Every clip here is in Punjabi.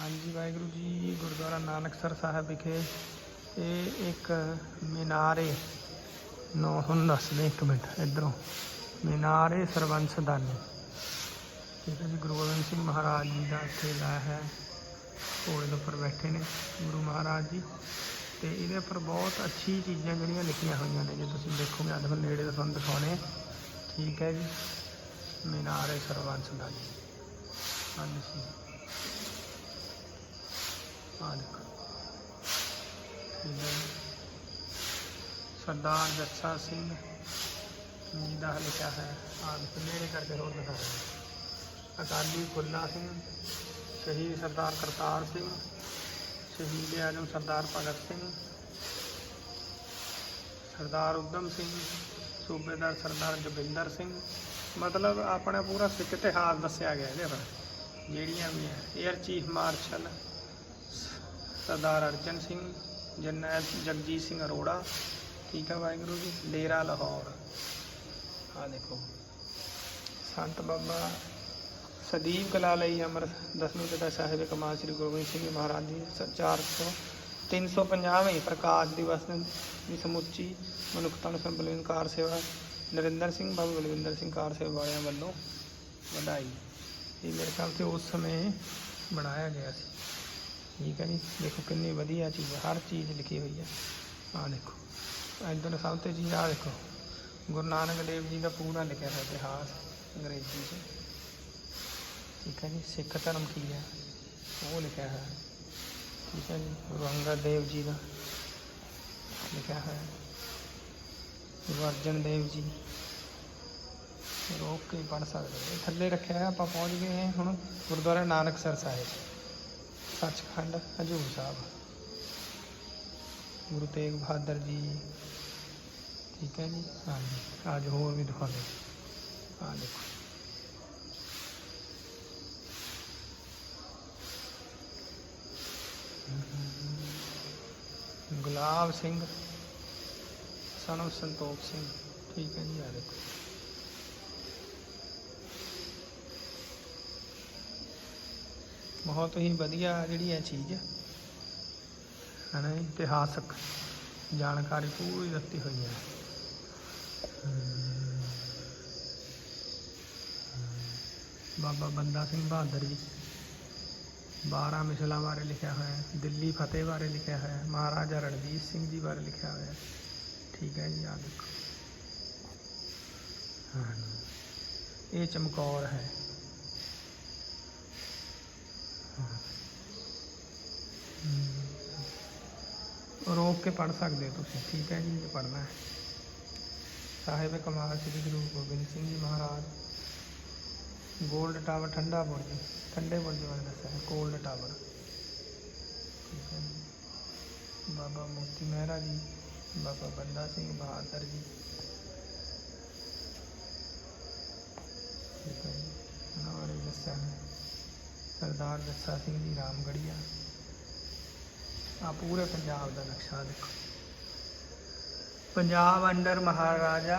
ਹਾਂਜੀ, ਵਾਹਿਗੁਰੂ ਜੀ, ਗੁਰਦੁਆਰਾ ਨਾਨਕਸਰ ਸਾਹਿਬ ਵਿਖੇ ਇਹ ਇੱਕ ਮੀਨਾਰੇ ਨੋ ਹੁਣ ਦੱਸਦੇ ਇੱਕ ਮਿੰਟ, ਇਧਰੋਂ। ਮੀਨਾਰੇ ਸਰਵੰਸਦਾਨੀ ਠੀਕ ਹੈ ਜੀ ਗੁਰੂ ਗੋਬਿੰਦ ਸਿੰਘ ਮਹਾਰਾਜ ਜੀ ਦਾ ਇੱਥੇ ਲਾਇਆ ਹੈ। ਘੋੜੇ ਦੇ ਉੱਪਰ ਬੈਠੇ ਨੇ, ਗੁਰੂ ਮਹਾਰਾਜ ਜੀ। ਤੇ ਇਹਦੇ ਉੱਪਰ ਬਹੁਤ ਅੱਛੀ ਚੀਜ਼ਾਂ ਜਿਹੜੀਆਂ ਲਿਖੀਆਂ ਹੋਈਆਂ ਨੇ, ਜੇ ਤੁਸੀਂ ਦੇਖੋਗੇ, ਅੱਜ ਮੈਂ ਨੇੜੇ ਤੋਂ ਤੁਹਾਨੂੰ ਦਿਖਾਉਣੇ ਠੀਕ ਹੈ ਜੀ। ਮੀਨਾਰੇ ਸਰਬੰਸ ਦਾਨੀ ਹਾਂਜੀ ਆ ਦੇਖੋ ਸਰਦਾਰ ਜੱਸਾ ਸਿੰਘ ਜੀ ਦਾ ਲਿਖਿਆ ਹੈ। ਆ ਦੇਖੋ ਨੇੜੇ ਕਰਕੇ ਹੋਰ ਦਿਖਾ ਰਿਹਾ ਅਕਾਲੀ ਫੁੱਲਾ ਸਿੰਘ, ਸ਼ਹੀਦ ਸਰਦਾਰ ਕਰਤਾਰ ਸਿੰਘ, ਸ਼ਹੀਦ ਆਜਮ ਸਰਦਾਰ ਭਗਤ ਸਿੰਘ, ਸਰਦਾਰ ਉਦਮ ਸਿੰਘ, ਸੂਬੇਦਾਰ ਸਰਦਾਰ ਜੋਗਿੰਦਰ ਸਿੰਘ। ਮਤਲਬ ਆਪਣਾ ਪੂਰਾ ਸਿੱਖ ਇਤਿਹਾਸ ਦੱਸਿਆ ਗਿਆ ਇਹਦੇ ਪਰ ਜਿਹੜੀਆਂ ਵੀ ਹੈ air chief marshal Sardar Arjan Singh, ਜਰਨੈਲ ਜਗਜੀਤ ਸਿੰਘ ਅਰੋੜਾ, ਠੀਕ ਆ ਵਾਹਿਗੁਰੂ ਜੀ, ਡੇਰਾ ਲਾਹੌਰ। ਆ ਦੇਖੋ, ਸੰਤ ਬਾਬਾ ਸਦੀਪ ਕਲਾ ਲਈ ਅਮਰ ਦਸਵੀਂ ਪਿਤਾ ਸਾਹਿਬ ਕਮਾਲ ਸ੍ਰੀ ਗੁਰੂ ਗੋਬਿੰਦ ਸਿੰਘ ਜੀ ਮਹਾਰਾਜ ਜੀ ਸ- 400 350ਵੇਂ ਪ੍ਰਕਾਸ਼ ਦਿਵਸ ਦੀ ਸਮੁੱਚੀ ਮਨੁੱਖਤਾ ਨੂੰ ਸੰਬਲਨ ਕਾਰ ਸੇਵਾ ਨਰਿੰਦਰ ਸਿੰਘ ਬਾਬਾ ਬਲਵਿੰਦਰ ਸਿੰਘ ਕਾਰ ਸੇਵਾ ਵਾਲਿਆਂ ਵੱਲੋਂ ਵਧਾਈ। ਇਹ ਮੇਰੇ ਖਿਆਲ ਤੇ ਉਸ ਸਮੇਂ ਬਣਾਇਆ ਗਿਆ ਸੀ। ਠੀਕ ਹੈ ਜੀ। ਦੇਖੋ ਕਿੰਨੀ ਵਧੀਆ ਚੀਜ਼ ਹੈ, ਹਰ ਚੀਜ਼ ਲਿਖੀ ਹੋਈ ਹੈ। ਆਹ ਦੇਖੋ, ਇੱਧਰ ਸਭ ਤੋਂ ਚੀਜ਼ ਆਹ ਦੇਖੋ। ਗੁਰੂ ਨਾਨਕ ਦੇਵ ਜੀ ਦਾ ਪੂਰਾ ਲਿਖਿਆ ਹੋਇਆ ਇਤਿਹਾਸ ਅੰਗਰੇਜ਼ੀ 'ਚ। ਠੀਕ ਹੈ ਜੀ, ਸਿੱਖ ਧਰਮ ਕੀ ਹੈ, ਉਹ ਲਿਖਿਆ ਹੋਇਆ ਠੀਕ ਹੈ ਜੀ, ਗੁਰੂ ਅੰਗਦ ਦੇਵ ਜੀ ਦਾ ਲਿਖਿਆ ਹੋਇਆ ਗੁਰੂ ਅਰਜਨ ਦੇਵ ਜੀ ਰੋਕ ਕੇ ਪੜ ਸਕਦੇ ਇਹ ਥੱਲੇ ਰੱਖਿਆ ਹੈ, ਆਪਾਂ ਪਹੁੰਚ ਗਏ ਹਾਂ ਹੁਣ ਗੁਰਦੁਆਰਾ ਨਾਨਕਸਰ ਸਾਹਿਬ। ਸੱਚਖੰਡ ਹਜੂਰ ਸਾਹਿਬ ਗੁਰੂ ਤੇਗ ਬਹਾਦਰ ਜੀ ਠੀਕ ਹੈ ਜੀ ਹਾਂਜੀ ਅੱਜ ਹੋਰ ਵੀ ਦਿਖਾਉਂਦੇ ਆ ਦੇਖੋ ਗੁਲਾਬ ਸਿੰਘ ਸਨੋ ਸੰਤੋਖ ਸਿੰਘ ਠੀਕ ਹੈ ਜੀ ਆ ਦੇਖੋ ਬਹੁਤ ਹੀ ਵਧੀਆ ਜਿਹੜੀ ਹੈ ਚੀਜ਼ ਹੈ ਨਾ ਇਤਿਹਾਸਕ ਜਾਣਕਾਰੀ ਪੂਰੀ ਦਿੱਤੀ ਹੋਈ ਹੈ ਬਾਬਾ ਬੰਦਾ ਸਿੰਘ ਬਹਾਦਰ ਜੀ 12 ਮਿਸਲਾਂ ਬਾਰੇ ਲਿਖਿਆ ਹੋਇਆ ਹੈ, ਦਿੱਲੀ ਫਤਿਹ ਬਾਰੇ ਲਿਖਿਆ ਹੋਇਆ ਹੈ, ਮਹਾਰਾਜਾ ਰਣਜੀਤ ਸਿੰਘ ਜੀ ਬਾਰੇ ਲਿਖਿਆ ਹੋਇਆ ਹੈ। ਠੀਕ ਹੈ ਜੀ, ਆ ਦੇਖੋ। ਹਾਂ ਇਹ ਚਮਕੌਰ ਹੈ। ਰੋਕ ਕੇ ਪੜ ਸਕਦੇ ਹੋ ਤੁਸੀਂ, ਠੀਕ ਹੈ ਜੀ, ਇਹ ਪੜਨਾ ਹੈ। ਸਾਹਿਬ ਕਮਾਲ ਸ੍ਰੀ ਗੁਰੂ ਗੋਬਿੰਦ ਸਿੰਘ ਜੀ ਮਹਾਰਾਜ। ਗੋਲਡ ਟਾਵਰ ਠੰਡਾ ਬੁਰਜ, ਠੰਡੇ ਬੁਰਜ ਬਾਰੇ ਦੱਸਿਆ ਹੈ ਗੋਲਡ ਟਾਵਰ ਠੀਕ ਹੈ ਜੀ। ਬਾਬਾ ਮੋਤੀ ਮਹਿਰਾ ਜੀ, ਬਾਬਾ ਬੰਦਾ ਸਿੰਘ ਬਹਾਦਰ ਜੀ। ਠੀਕ ਹੈ ਜੀ ਉਹਨਾਂ ਬਾਰੇ ਦੱਸਿਆ ਹੈ। ਸਰਦਾਰ ਜੱਸਾ ਸਿੰਘ ਜੀ ਰਾਮਗੜੀਆ। ਆ ਪੂਰੇ ਪੰਜਾਬ ਦਾ ਨਕਸ਼ਾ ਦੇਖੋ। ਪੰਜਾਬ ਅੰਡਰ ਮਹਾਰਾਜਾ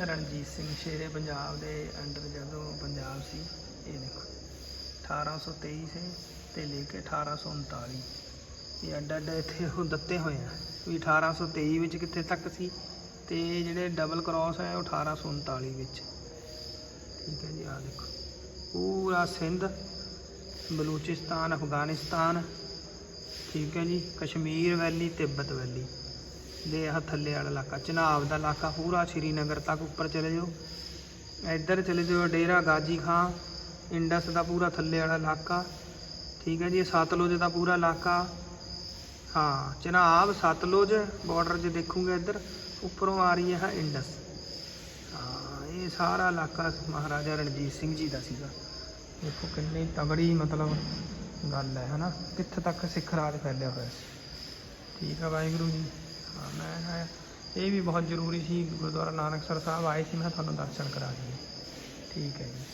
ਰਣਜੀਤ ਸਿੰਘ ਸ਼ੇਰੇ ਪੰਜਾਬ ਦੇ ਅੰਡਰ ਜਦੋਂ ਪੰਜਾਬ ਸੀ, ਇਹ ਦੇਖੋ 1823 ਸੇ ਤੇ ਲੈ ਕੇ 1839 ਇਹ ਅੱਡ ਅੱਡ ਇੱਥੇ ਉਹ ਦਿੱਤੇ ਹੋਏ ਆ ਵੀ 1823 ਵਿੱਚ ਕਿੱਥੇ ਤੱਕ ਸੀ ਤੇ ਜਿਹੜੇ ਡਬਲ ਕ੍ਰਾਸ ਹੈ ਉਹ 1839 ਵਿੱਚ। ਠੀਕ ਹੈ ਜੀ ਆ ਦੇਖੋ, ਪੂਰਾ ਸਿੰਧ, ਬਲੂਚਿਸਤਾਨ, ਅਫਗਾਨਿਸਤਾਨ ਠੀਕ ਹੈ ਜੀ, ਕਸ਼ਮੀਰ ਵੈਲੀ, ਤਿੱਬਤ ਵੈਲੀ। ਦੇ ਆਹ ਥੱਲੇ ਵਾਲਾ ਇਲਾਕਾ, ਚਨਾਬ ਦਾ ਇਲਾਕਾ, ਪੂਰਾ ਸ਼੍ਰੀਨਗਰ ਤੱਕ ਉੱਪਰ ਚਲੇ ਜਾਓ। ਇੱਧਰ ਚਲੇ ਜਾਓ ਡੇਰਾ ਗਾਜੀ ਖਾਂ, ਇੰਡਸ ਦਾ ਪੂਰਾ ਥੱਲੇ ਵਾਲਾ ਇਲਾਕਾ। ਠੀਕ ਹੈ ਜੀ ਇਹ ਸਤਲੁਜ ਦਾ ਪੂਰਾ ਇਲਾਕਾ। ਹਾਂ, ਚਨਾਬ, ਸਤਲੁਜ ਬਾਰਡਰ 'ਚ ਦੇਖੋਗੇ ਇੱਧਰ, ਉੱਪਰੋਂ ਆ ਰਹੀ ਹੈ ਇੰਡਸ। ਹਾਂ, ਇਹ ਸਾਰਾ ਇਲਾਕਾ ਮਹਾਰਾਜਾ ਰਣਜੀਤ ਸਿੰਘ ਜੀ ਦਾ ਸੀਗਾ। ਦੇਖੋ ਕਿੰਨੀ ਤਗੜੀ ਮਤਲਬ ਗੱਲ ਹੈ, ਹਨਾ? ਕਿੱਥੇ ਤੱਕ ਸਿੱਖ ਰਾਜ ਫੈਲਿਆ ਹੋਇਆ ਠੀਕ ਆ ਵਾਹਿਗੁਰੂ ਜੀ। ਹਾਂ, ਮੈਂ ਕਿਹਾ ਇਹ ਵੀ ਬਹੁਤ ਜ਼ਰੂਰੀ ਸੀ, ਗੁਰਦੁਆਰਾ ਨਾਨਕਸਰ ਸਾਹਿਬ ਆਏ ਸੀ, ਮੈਂ ਤੁਹਾਨੂੰ ਦਰਸ਼ਨ ਕਰਾ ਦਈਏ। ਠੀਕ ਹੈ ਜੀ।